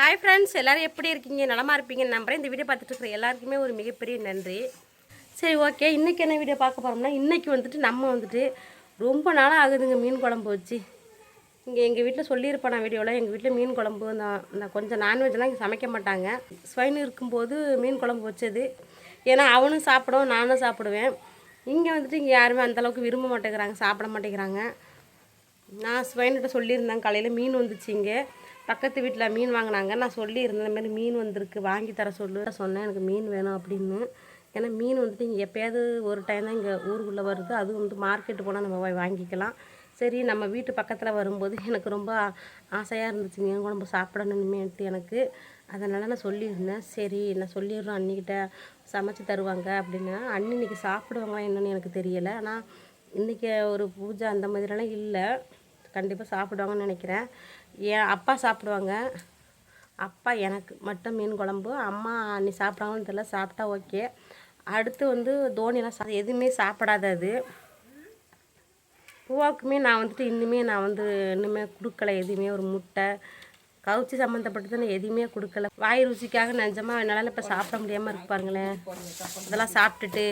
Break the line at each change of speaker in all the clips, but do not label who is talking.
Hi friends எல்லோரும் எப்படி இருக்கீங்க? நலமாக இருப்பீங்கன்னு நம்புகிறேன் இந்த வீடியோ பார்த்துட்டு இருக்கிற எல்லாருக்குமே ஒரு மிகப்பெரிய நன்றி. சரி ஓகே இன்றைக்கி என்ன வீடியோ பார்க்க போகிறோம்னா இன்றைக்கி வந்துட்டு நம்ம வந்துட்டு ரொம்ப நாளாக ஆகுதுங்க மீன் குழம்பு வச்சு. இங்கே எங்கள் வீட்டில் சொல்லியிருப்பேன் நான் வீடியோவில் எங்கள் வீட்டில் மீன் குழம்பு நான் நான் கொஞ்சம் நான்வெஜ்லாம் இங்கே சமைக்க மாட்டாங்க. ஸ்வைன் இருக்கும்போது மீன் குழம்பு வச்சது. ஏன்னா அவனும் சாப்பிடும் நானும் சாப்பிடுவேன். இங்கே வந்துட்டு இங்கே யாருமே அந்தளவுக்கு விரும்ப மாட்டேங்கிறாங்க சாப்பிட மாட்டேங்கிறாங்க. நான் ஸ்வைன்கிட்ட சொல்லியிருந்தேன் காலையில் மீன் வந்துச்சு இங்கே. பக்கத்து வீட்டில் மீன் வாங்கினாங்க. நான் சொல்லியிருந்தேன் இந்த மாதிரி மீன் வந்திருக்கு வாங்கி தர சொல்லு. சொன்னேன் எனக்கு மீன் வேணும் அப்படின்னு. ஏன்னா மீன் வந்துட்டு இங்கே எப்போயாவது ஒரு டைம் தான் இங்கே ஊருக்குள்ளே வருது. அதுவும் வந்து மார்க்கெட்டு போனால் நம்ம போய் வாங்கிக்கலாம். சரி நம்ம வீட்டு பக்கத்தில் வரும்போது எனக்கு ரொம்ப ஆசையாக இருந்துச்சு மீன் குழம்பு சாப்பிடணுமேன்ட்டு எனக்கு. அதனால் நான் சொல்லியிருந்தேன். சரி நான் சொல்லிடுறோம் அண்ணிக்கிட்ட சமைச்சு தருவாங்க அப்படின்னா. அண்ணி இன்றைக்கி சாப்பிடுவாங்களா என்னென்னு எனக்கு தெரியலை. ஆனால் இன்றைக்கி ஒரு பூஜை அந்த மாதிரிலாம் இல்லை. கண்டிப்பாக சாப்பிடுவாங்கன்னு நினைக்கிறேன். என் அப்பா சாப்பிடுவாங்க. அப்பா எனக்கு மட்டும் மீன் குழம்பு. அம்மா நீ சாப்பிட்றாங்கன்னு தெரியல சாப்பிட்டா ஓகே. அடுத்து வந்து தோனிலாம் சா எதுவுமே சாப்பிடாது அது. பூவாக்குமே நான் வந்துட்டு இன்னுமே நான் வந்து இன்னுமே கொடுக்கல எதுவுமே. ஒரு முட்டை கவுச்சி சம்மந்தப்பட்டது நான் எதுவுமே கொடுக்கல. வாய் ருசிக்காக நிஜமாக என்னால் இப்போ சாப்பிட முடியாமல் இருக்கு பாருங்களேன். இதெல்லாம் சாப்பிட்டுட்டு.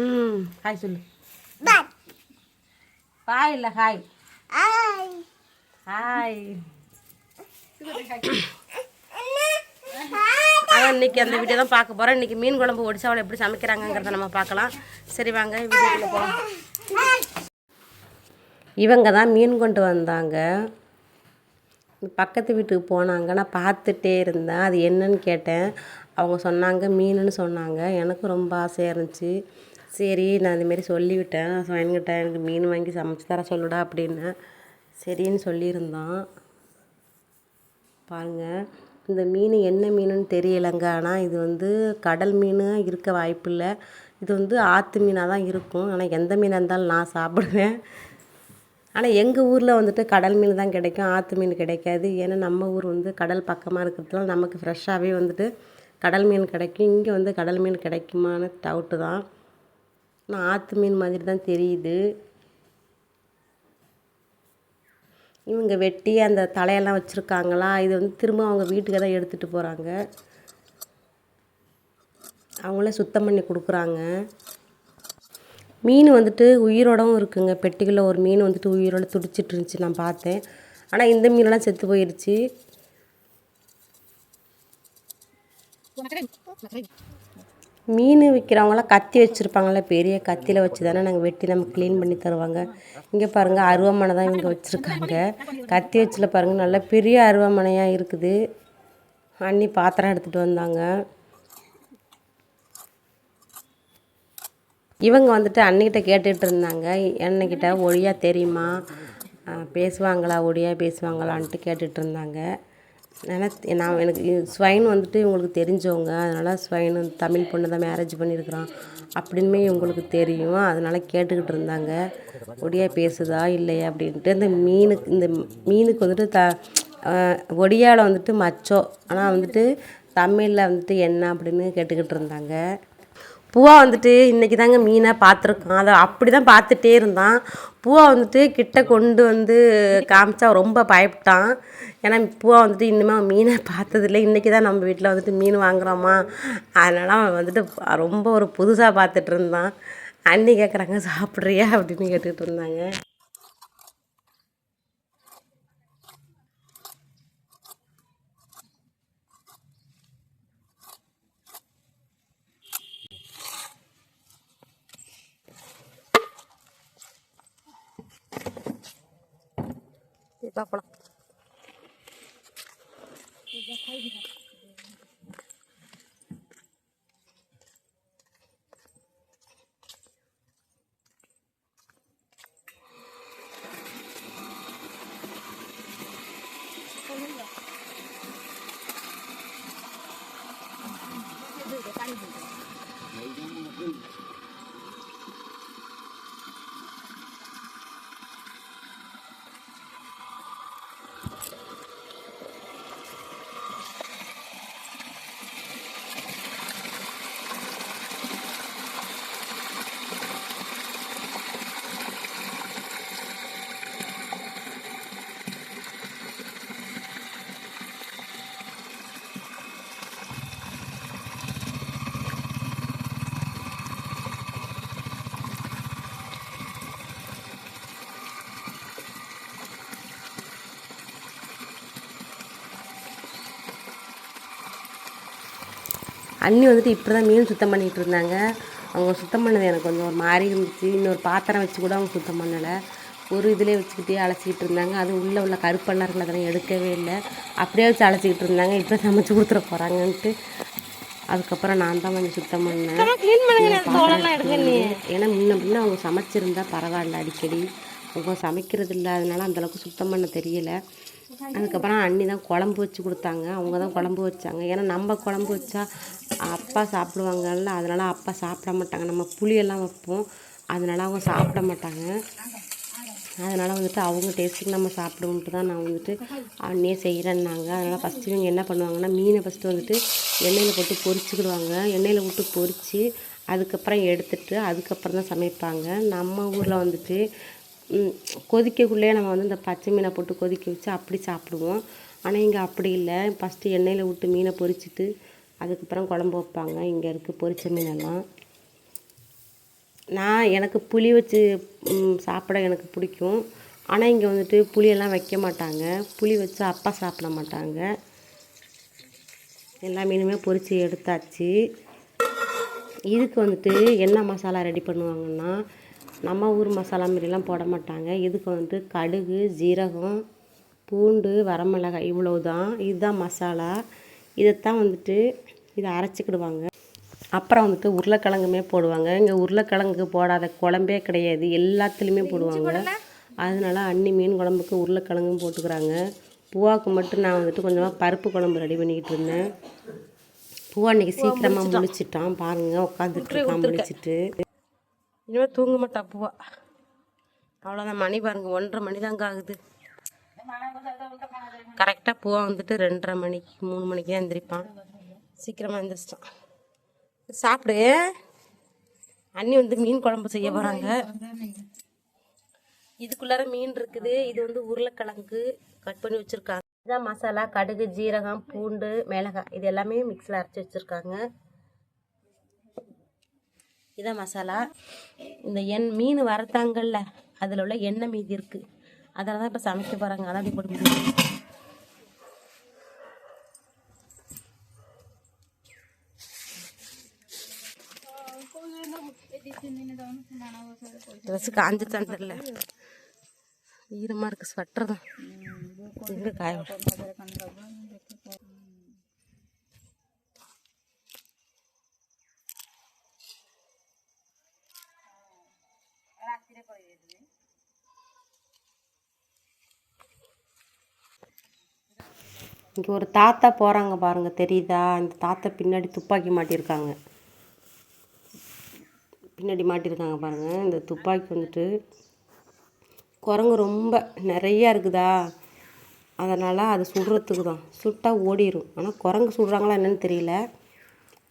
ம் ஹாய் சொல்லு. ஹாய் இல்லை ஹாய். ஹாய் அதான் இன்னைக்கு அந்த வீடியோ தான் பார்க்க போகிறோம் இன்னைக்கு மீன் குழம்பு ஒடிசாவில் எப்படி சமைக்கிறாங்கங்கிறத நம்ம பார்க்கலாம். சரி வாங்க வீடியோக்குள்ள போகலாம். இவங்க தான் மீன் கொண்டு வந்தாங்க. பக்கத்து வீட்டுக்கு போனாங்க. நான் பார்த்துட்டே இருந்தேன். அது என்னன்னு கேட்டேன். அவங்க சொன்னாங்க மீனுன்னு சொன்னாங்க. எனக்கு ரொம்ப ஆசையாக இருந்துச்சு. சரி நான் இதுமாரி சொல்லிவிட்டேன். என்கிட்ட எனக்கு மீன் வாங்கி சமைச்சு தர சொல்லுடா அப்படின்னு. சரின்னு சொல்லியிருந்தான். பாருங்கள் இந்த மீன் என்ன மீனுன்னு தெரியலைங்க. ஆனால் இது வந்து கடல் மீன் இருக்க வாய்ப்பில்லை. இது வந்து ஆற்று மீனாக தான் இருக்கும். ஆனால் எந்த மீனாக இருந்தாலும் நான் சாப்பிடுவேன். ஆனால் எங்கள் ஊரில் வந்துட்டு கடல் மீன் தான் கிடைக்கும் ஆற்று மீன் கிடைக்காது. ஏன்னா நம்ம ஊர் வந்து கடல் பக்கமாக இருக்கிறதுனால நமக்கு ஃப்ரெஷ்ஷாகவே வந்துட்டு கடல் மீன் கிடைக்கும். இங்கே வந்து கடல் மீன் கிடைக்குமான்னு டவுட்டு தான். ஆனால் ஆற்று மீன் மாதிரி தான் தெரியுது. இவங்க வெட்டி அந்த தலையெல்லாம் வச்சுருக்காங்களா? இது வந்து திரும்ப அவங்க வீட்டுக்கு தான் எடுத்துகிட்டு போகிறாங்க அவங்களே சுத்தம் பண்ணி கொடுக்குறாங்க. மீன் வந்துட்டு உயிரோடவும் இருக்குங்க. பெட்டிகளில் ஒரு மீன் வந்துட்டு உயிரோட துடிச்சிட்டு இருந்துச்சு. நான் பார்த்தேன். ஆனால் இந்த மீனெல்லாம் செத்து போயிடுச்சு மீன் விற்கிறவங்களாம் கத்தி வச்சுருப்பாங்கள பெரிய கத்தியில் வச்சு தானே நாங்கள் வெட்டி நம்ம க்ளீன் பண்ணி தருவாங்க. இங்கே பாருங்கள் அருவமனை தான் இவங்க வச்சுருக்காங்க. கத்தி வச்சில் பாருங்கள் நல்லா பெரிய அருவமனையாக இருக்குது. அண்ணி பாத்திரம் எடுத்துகிட்டு வந்தாங்க. இவங்க வந்துட்டு அன்னிக்கிட்ட கேட்டுகிட்டு இருந்தாங்க. என்னக்கிட்ட ஒழியாக தெரியுமா? பேசுவாங்களா? ஒடியா பேசுவாங்களான்ட்டு கேட்டுகிட்டு இருந்தாங்க. ஏன்னா நான் எனக்கு ஸ்வைன் வந்துட்டு இவங்களுக்கு தெரிஞ்சவங்க. அதனால் ஸ்வைன் தமிழ் பொண்ணு தான் மேரேஜ் பண்ணியிருக்கிறான் அப்படின்மே இவங்களுக்கு தெரியும். அதனால் கேட்டுக்கிட்டு இருந்தாங்க. ஒடியா பேசுதா இல்லையா அப்படின்ட்டு. இந்த மீனுக்கு இந்த மீனுக்கு வந்துட்டு த ஒடியாவில் வந்துட்டு மச்சோ. ஆனால் வந்துட்டு தமிழில் வந்துட்டு என்ன அப்படின்னு கேட்டுக்கிட்டு இருந்தாங்க. பூவா வந்துட்டு இன்றைக்கி தாங்க மீனை பார்த்துருக்கான். அதை அப்படி தான் பார்த்துட்டே இருந்தான். பூவா வந்துட்டு கிட்ட கொண்டு வந்து காமிச்சா ரொம்ப பயப்பட்டான். ஏன்னா பூவா வந்துட்டு இன்னுமே அவன் மீனை பார்த்ததில்ல. இன்றைக்கி தான் நம்ம வீட்டில் வந்துட்டு மீன் வாங்குறோமா? அதனால் அவன் வந்துட்டு ரொம்ப ஒரு புதுசாக பார்த்துட்டு இருந்தான். அண்ணி கேட்குறாங்க சாப்பிட்றியா? அப்படின்னு கேட்டுக்கிட்டு இருந்தாங்க. 到不了。
再开一下。后面的。嗯，那边都有个山子。每天那么累。
அண்ணி வந்துட்டு இப்படி தான் மீன் சுத்தம் பண்ணிகிட்டு இருந்தாங்க. அவங்க சுத்தம் பண்ணது எனக்கு கொஞ்சம் ஒரு மாதிரி இருந்துச்சு. இன்னொரு பாத்திரம் வச்சு கூட அவங்க சுத்தம் பண்ணலை. ஒரு இதிலே வச்சுக்கிட்டே அலசிக்கிட்டு இருந்தாங்க. அது உள்ளே உள்ள கருப்பெல்லாம் இருக்குல்ல அதெல்லாம் எடுக்கவே இல்லை. அப்படியே வச்சு அலசிக்கிட்டு இருந்தாங்க. இப்போ சமைச்சு கொடுத்துட போகிறாங்கன்ட்டு அதுக்கப்புறம் நான் தான் வந்து சுத்தம் பண்ணேன். ஏன்னா முன்ன பின்ன அவங்க சமைச்சிருந்தா பரவாயில்ல அடிக்கடி. அவங்க சமைக்கிறது இல்லை அதனால அந்தளவுக்கு சுத்தம் பண்ண தெரியல. அதுக்கப்புறம் அண்ணி தான் குழம்பு வச்சு கொடுத்தாங்க. அவங்க தான் குழம்பு வச்சாங்க. ஏன்னா நம்ம குழம்பு வச்சா அப்பா சாப்பிடுவாங்கல்ல அதனால் அப்பா சாப்பிட மாட்டாங்க. நம்ம புளியெல்லாம் வைப்போம். அதனால அவங்க சாப்பிட மாட்டாங்க. அதனால் வந்துட்டு அவங்க டேஸ்ட்டுக்கு நம்ம சாப்பிடுவோன்ட்டு தான் நான் வந்துட்டு அண்ணியே செய்கிறேன்னாங்க அதனால் ஃபஸ்ட்டு இவங்க என்ன பண்ணுவாங்கன்னா மீனை ஃபஸ்ட்டு வந்துட்டு எண்ணெயில் போட்டு பொரிச்சுக்கிடுவாங்க. எண்ணெயில் விட்டு பொரித்து அதுக்கப்புறம் எடுத்துட்டு அதுக்கப்புறம் தான் சமைப்பாங்க. நம்ம ஊரில் வந்துட்டு கொதிக்கக்குள்ளேயே நம்ம வந்து இந்த பச்சை மீனை போட்டு கொதிக்க வச்சு அப்படி சாப்பிடுவோம். ஆனால் இங்கே அப்படி இல்லை. ஃபஸ்ட்டு எண்ணெயில் விட்டு மீனை பொரிச்சிட்டு அதுக்கப்புறம் குழம்பு வைப்பாங்க. இங்கே இருக்குது பொரிச்ச மீனெல்லாம். நான் எனக்கு புளி வச்சு சாப்பிட எனக்கு பிடிக்கும். ஆனால் இங்கே வந்துட்டு புளியெல்லாம் வைக்க மாட்டாங்க. புளி வச்சு அப்பா சாப்பிட மாட்டாங்க. எல்லா மீனுமே பொரித்து எடுத்தாச்சு. இதுக்கு வந்துட்டு என்ன மசாலா ரெடி பண்ணுவாங்கன்னா நம்ம ஊர் மசாலா மாரிலாம் போட மாட்டாங்க. இதுக்கு வந்துட்டு கடுகு ஜீரகம் பூண்டு வரமிளகாய் இவ்வளவு தான் இதுதான் மசாலா. இதைத்தான் வந்துட்டு இதை அரைச்சிக்கிடுவாங்க. அப்புறம் வந்துட்டு உருளைக்கிழங்குமே போடுவாங்க. இங்கே உருளைக்கிழங்கு போடாத குழம்பே கிடையாது. எல்லாத்துலேயுமே போடுவாங்க. அதனால அன்னி மீன் குழம்புக்கு உருளைக்கிழங்கும் போட்டுக்கிறாங்க. பூவாக்கு மட்டும் நான் வந்துட்டு கொஞ்சமாக பருப்பு குழம்பு ரெடி பண்ணிக்கிட்டு இருந்தேன். பூவா இன்னைக்கு சீக்கிரமாக முழிச்சிட்டான். பாருங்க உட்காந்துட்டு இருக்கான் முழிச்சிட்டு. இனிமேல் தூங்க மாட்டா பூவா அவ்வளோதான் மணி பாருங்க ஒன்றரை மணி தாங்க ஆகுது கரெக்டாக பூவா வந்துட்டு ரெண்டரை மணிக்கு மூணு மணிக்கு தான் எந்திரிப்பான். சீக்கிரமாக எந்திரிச்சிட்டான். சாப்பிடு. அண்ணி வந்து மீன் குழம்பு செய்ய போகிறாங்க இதுக்குள்ளார மீன் இருக்குது. இது வந்து உருளைக்கிழங்கு கட் பண்ணி வச்சுருக்காங்க. இதான் மசாலா கடுகு ஜீரகம் பூண்டு மிளகாய். இது எல்லாமே மிக்ஸில் அரைச்சி வச்சுருக்காங்க. இதான் மசாலா இந்த எண் மீன் வறுத்தாங்கல்ல அதில் உள்ள எண்ணெய் மீதி இருக்குது அதில் தான் இப்போ சமைக்க போகிறாங்க அதான் அப்படி போட்டு ட்ரெஸ்ஸு காஞ்சிட்டான்னு தெரில ஈரமாக இருக்குது ஸ்வெட்டர் தான். எங்கே காய இங்கே ஒரு தாத்தா போகிறாங்க பாருங்கள் தெரியுதா? இந்த தாத்தா பின்னாடி துப்பாக்கி மாட்டியிருக்காங்க பின்னாடி மாட்டியிருக்காங்க பாருங்கள் இந்த துப்பாக்கி வந்துட்டு. குரங்கு ரொம்ப நிறையா இருக்குதா? அதனால் அது சுடுறதுக்கு தான் சுட்டால் ஓடிடும் ஆனால் குரங்கு சுடுறாங்களா என்னன்னு தெரியல.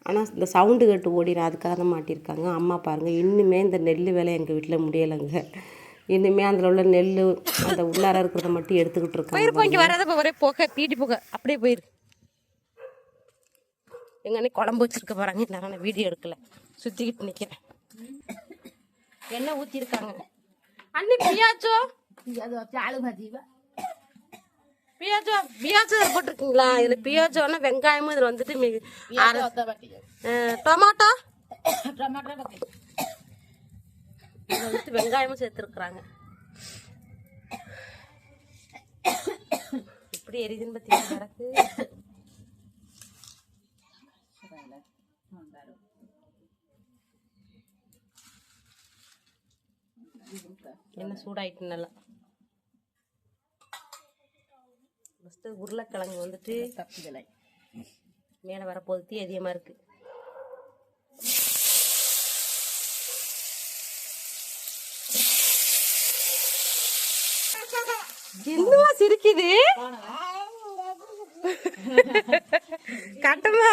ஆனால் இந்த சவுண்டு கேட்டு ஓடிடும் அதுக்காக தான் மாட்டியிருக்காங்க அம்மா பாருங்கள் இன்னுமே இந்த நெல் வேலை எங்கள் வீட்டில் முடியலைங்க. இன்னுமே அதில் உள்ள நெல் அந்த உள்ளார இருக்கிறத மட்டும் எடுத்துக்கிட்டு இருக்காங்க.
இங்கே வராத ஒரே போக பீட்டி போக. அப்படியே போயிரு.
எங்கள் அண்ணி குழம்பு வச்சிருக்க போகிறாங்க நான் வீடியோ எடுக்கல. சுற்றிக்கிட்டு நிற்கிறேன் எண்ணெய் ஊற்றிருக்காங்க அண்ணி பியாச்சோ
ஆளு பாஜிவா
பியாஜோ பியாஜோ போட்டிருக்கீங்களா? இதுல பியாஜோனா வெங்காயமும் இதுல வந்துட்டு மிக டொமாட்டோ? இதில் வந்துட்டு வெங்காயமும் சேர்த்துருக்குறாங்க. எப்படி எரிதுன்னு பார்த்தீங்கன்னா கிடக்கு என்ன சூடாயிட்டுன்னெல்லாம் ஃபஸ்ட்டு உருளைக்கிழங்கு வந்துட்டு
தப்பிதலை
மேலே வரப்போது தீ அதிகமாக இருக்குது என்னவா சிரிக்குது? கட்டமா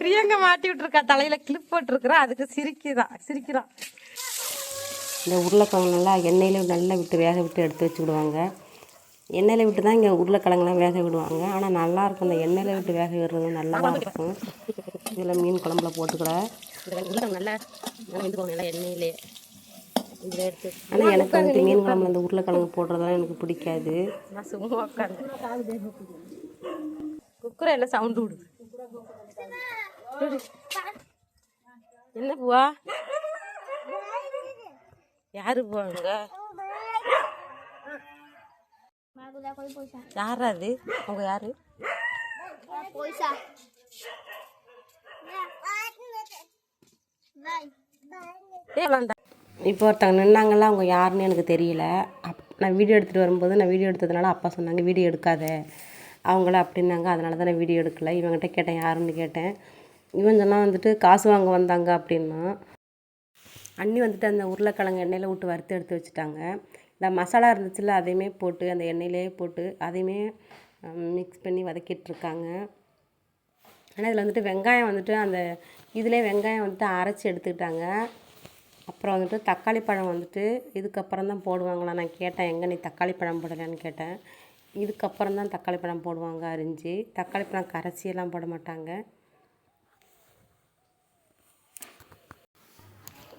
பிரியங்கா மாட்டி விட்டுருக்கா தலையில கிளிப் போட்டுருக்குறா அதுக்கு சிரிக்குதான் சிரிக்கிறான் இந்த உருளைக்கிழங்கு நல்லா எண்ணெயில நல்லா விட்டு வேக விட்டு எடுத்து வச்சு விடுவாங்க. எண்ணெயில் விட்டு தான் இங்கே உருளைக்கிழங்குலாம் வேக விடுவாங்க. ஆனால் நல்லா இருக்கும். இந்த எண்ணெயில் விட்டு வேக விடுறது நல்லா தான் இருக்கும். இதில் மீன் குழம்புல போட்டுக்கூட நல்லா நல்லா எண்ணெயிலே. ஆனால் எனக்கு வந்துட்டு மீன் குழம்புல இந்த உருளைக்கிழங்கு போடுறதெல்லாம் எனக்கு பிடிக்காது. நான் சும்மா உட்காந்து குக்கரை எல்லாம் சவுண்டு விடுது என்ன பூவா? யாரு போவாங்க யாரா அது அவங்க யாரு இப்போ ஒருத்தவங்க நின்னாங்கல்ல அவங்க யாருன்னு எனக்கு தெரியல. அப் நான் வீடியோ எடுத்துகிட்டு வரும்போது நான் வீடியோ எடுத்ததுனால அப்பா சொன்னாங்க வீடியோ எடுக்காத. அவங்கள அப்படின்னாங்க அதனால தான் நான் வீடியோ எடுக்கலை. இவங்ககிட்ட கேட்டேன் யாருன்னு கேட்டேன். இவன் சொன்னால் வந்துட்டு காசு வாங்க வந்தாங்க அப்படின்னா அண்ணி வந்துட்டு அந்த உருளைக்கிழங்கு எண்ணெயில் விட்டு வறுத்து எடுத்து வச்சுட்டாங்க. இந்த மசாலா இருந்துச்சுல்ல அதையுமே போட்டு அந்த எண்ணெயிலே போட்டு அதையுமே மிக்ஸ் பண்ணி வதக்கிட்டு இருக்காங்க ஆனால் இதில் வந்துட்டு வெங்காயம் வந்துட்டு அந்த இதிலே வெங்காயம் வந்துட்டு அரைச்சி எடுத்துக்கிட்டாங்க. அப்புறம் வந்துட்டு தக்காளி பழம் வந்துட்டு இதுக்கப்புறம் தான் போடுவாங்களா? நான் கேட்டேன் எங்கே நீ தக்காளி பழம் போடலைன்னு கேட்டேன். இதுக்கப்புறம் தான் தக்காளி பழம் போடுவாங்க அரிஞ்சு. தக்காளி பழம் கரைச்சியெல்லாம் போட மாட்டாங்க.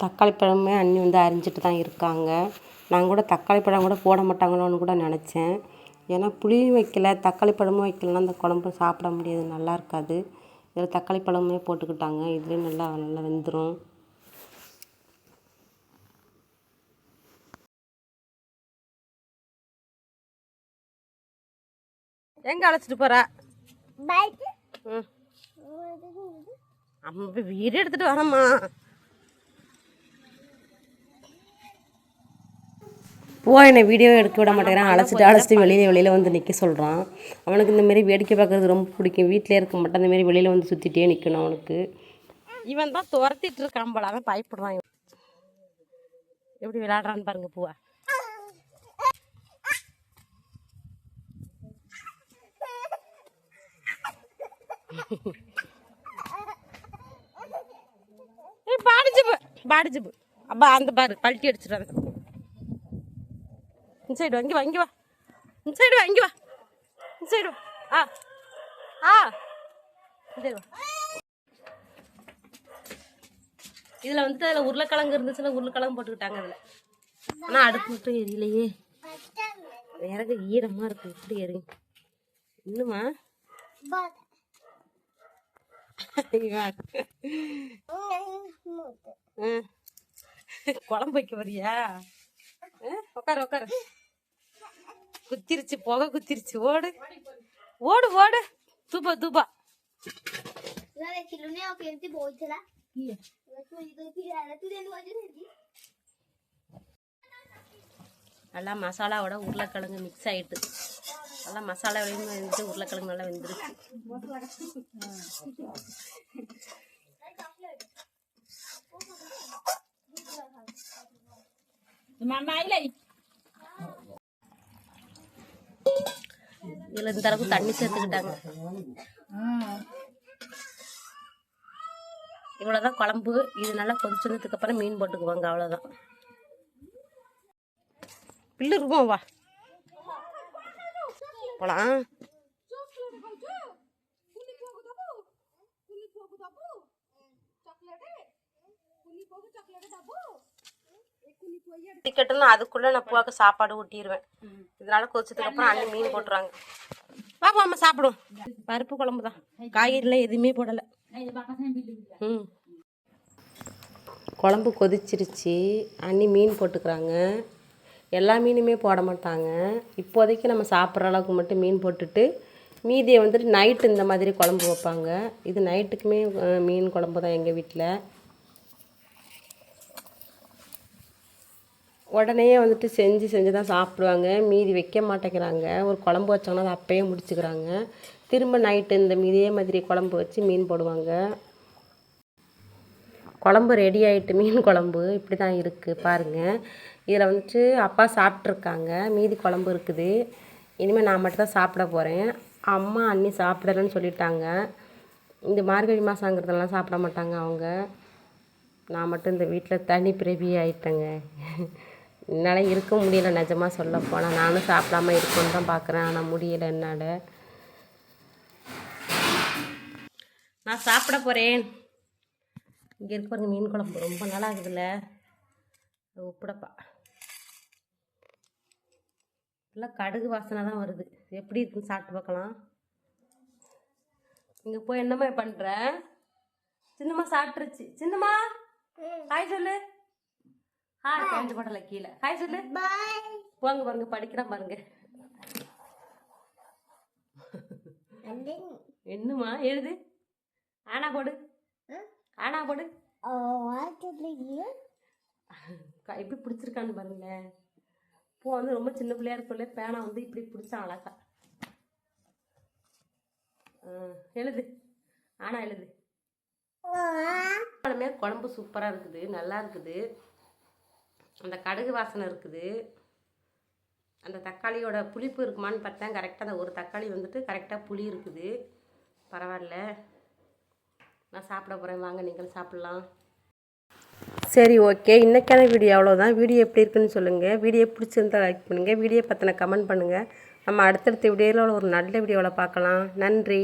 தக்காளி பழமே அண்ணி வந்து அரிஞ்சிட்டு தான் இருக்காங்க. நான் கூட தக்காளி பழம் கூட போட மாட்டாங்களோன்னு கூட நினச்சேன். ஏன்னா புளியும் வைக்கல தக்காளி பழமும் வைக்கலன்னா அந்த குழம்பு சாப்பிட முடியாது நல்லா இருக்காது. இதில் தக்காளி பழமுமே போட்டுக்கிட்டாங்க இதுலேயும் நல்லா நல்லா வெந்துடும் எங்கே அழைச்சிட்டு போகிறா ம். அம்மா வீடு எடுத்துகிட்டு வரேம்மா. பூவா என்னை வீடியோ எடுக்க விட மாட்டேங்கிறான் அழைச்சிட்டு அழைச்சிட்டு வெளியில் வெளியில் வந்து நிற்க சொல்கிறான் அவனுக்கு இந்த மாதிரி வேடிக்கை பார்க்குறது ரொம்ப பிடிக்கும். வீட்டிலே இருக்க மாட்டான். இந்த மாதிரி வெளியில் வந்து சுற்றிட்டே நிற்கணும் அவனுக்கு. இவன் தான் துரத்திட்டு இருக்கான் போல. அவன் பயப்படுறான் இவன். எப்படி விளையாடுறான்னு பாருங்க பூவா. பாடிச்சுப்பு. பாடிச்சுப்பு. அப்பா அந்த பாரு பல்ட்டி அடிச்சிட்டு இந்த சைடு வாங்கி வாங்கி வா இந்த சைடு வாங்கி வா இந்த சைடு ஆ ஆ இந்த இதில் வந்துட்டு அதில் உருளைக்கிழங்கு இருந்துச்சுன்னா உருளைக்கிழங்கு போட்டுக்கிட்டாங்க அதில் ஆனால் அடுப்பு மட்டும் எரியலையே. விறகு ஈரமாக இருக்கு. இப்படி எரியும் இன்னுமா? ஆ. குழம்பு வைக்க வரியா? ஆ, உட்காரு உட்காரு. குத்திருச்சு போக குத்திருச்சு. ஓடு. ஓடு ஓடு. தூபா தூபா. நல்லா மசாலாவோட உருளைக்கிழங்கு மிக்ஸ் ஆகிட்டு நல்லா மசாலா வெந்துட்டு உருளைக்கிழங்கு நல்லா வெந்துருச்சு.
மாமா இல்லை
இதில் இந்த அளவுக்கு தண்ணி சேர்த்துக்கிட்டாங்க. இவ்வளோதான் குழம்பு. இது நல்லா கொதிச்சதுக்கு அப்புறம் மீன் போட்டுக்குவாங்க அவ்வளோதான் பில்லு இருக்கும் வா. போலாம். டிக்கெட்டுன்னு அதுக்குள்ள நான் பூவாக்கு சாப்பாடு ஊட்டிடுவேன் இதனால கொதிச்சதுக்கு அப்புறம் அண்ணி மீன் போட்டுருவாங்க. பாப்பா அம்மா சாப்பிடுவோம். பருப்பு குழம்பு தான். காய்கறிலாம் எதுவுமே போடலை. ம். குழம்பு கொதிச்சிருச்சு. அண்ணி மீன் போட்டுக்கிறாங்க. எல்லா மீனுமே போட மாட்டாங்க. இப்போதைக்கு நம்ம சாப்பிட்ற அளவுக்கு மட்டும் மீன் போட்டுட்டு மீதியை வந்துட்டு நைட்டு இந்த மாதிரி குழம்பு வைப்பாங்க. இது நைட்டுக்குமே மீன் குழம்பு தான் எங்கள் வீட்டில் உடனே வந்துட்டு செஞ்சு செஞ்சு தான் சாப்பிடுவாங்க. மீதி வைக்க மாட்டேங்கிறாங்க. ஒரு குழம்பு வச்சாங்கன்னா அதை அப்பயே முடிச்சுக்கிறாங்க. திரும்ப நைட்டு இந்த இதே மாதிரி குழம்பு வச்சு மீன் போடுவாங்க. குழம்பு ரெடி ஆகிட்டு மீன் குழம்பு இப்படி தான் இருக்குது பாருங்கள் இதில் வந்துட்டு அப்பா சாப்பிட்ருக்காங்க மீதி குழம்பு இருக்குது. இனிமேல் நான் மட்டும் தான் சாப்பிட போகிறேன் அம்மா அண்ணி சாப்பிடலன்னு சொல்லிட்டாங்க. இந்த மார்கழி மாதங்கிறதெல்லாம் சாப்பிட மாட்டாங்க அவங்க. நான் மட்டும் இந்த வீட்டில் தனி பிறவி ஆகிட்டேங்க என்னால் இருக்க முடியல நிஜமாக சொல்ல போனால் நானும் சாப்பிடாம இருக்கணும்னு தான் பார்க்குறேன் ஆனால் முடியல என்னால். நான் சாப்பிட போகிறேன் இங்கே இருக்க பாருங்க மீன் குழம்பு. ரொம்ப ஆகுதுல்ல. அது உப்புடப்பா. எல்லாம் கடுகு வாசனை தான் வருது. எப்படி இருக்குன்னு சாப்பிட்டு பார்க்கலாம். இங்கே போய் என்னம்மா பண்ணுற சின்னம்மா சாப்பிட்டுருச்சு. சின்னம்மா ஹாய் சொல்லு. ஹாய் கரண்ட் படல கீழே. ஹாய் சொல்லு. போங்க பாருங்க படிக்கிறேன் பாருங்க. என்னம்மா எழுது. ஆனா போடு. ஆனா போடு.
Oh
எப்படி பிடிச்சிருக்கான்னு பாருங்களேன். பூ வந்து ரொம்ப சின்ன பிள்ளையா இருக்குள்ள பேனா வந்து இப்படி பிடிச்சான் அழகா. ஆ, எழுது. ஆனா எழுது. குழம்பு சூப்பராக இருக்குது நல்லா இருக்குது. அந்த கடுகு வாசனை இருக்குது. அந்த தக்காளியோட புளிப்பு இருக்குமான்னு பார்த்தேன் கரெக்டாக அந்த ஒரு தக்காளி வந்துட்டு கரெக்டாக புளி இருக்குது. பரவாயில்ல. நான் சாப்பிட போகிறேன் வாங்க நீங்கள் சாப்பிட்லாம். சரி ஓகே இன்றைக்கான வீடியோ அவ்வளோதான் வீடியோ எப்படி இருக்குன்னு சொல்லுங்கள் வீடியோ பிடிச்சிருந்தா லைக் பண்ணுங்கள் வீடியோ பற்றின கமெண்ட் பண்ணுங்கள் நம்ம அடுத்தடுத்த வீடியோவில் ஒரு நல்ல வீடியோவில் பார்க்கலாம். நன்றி.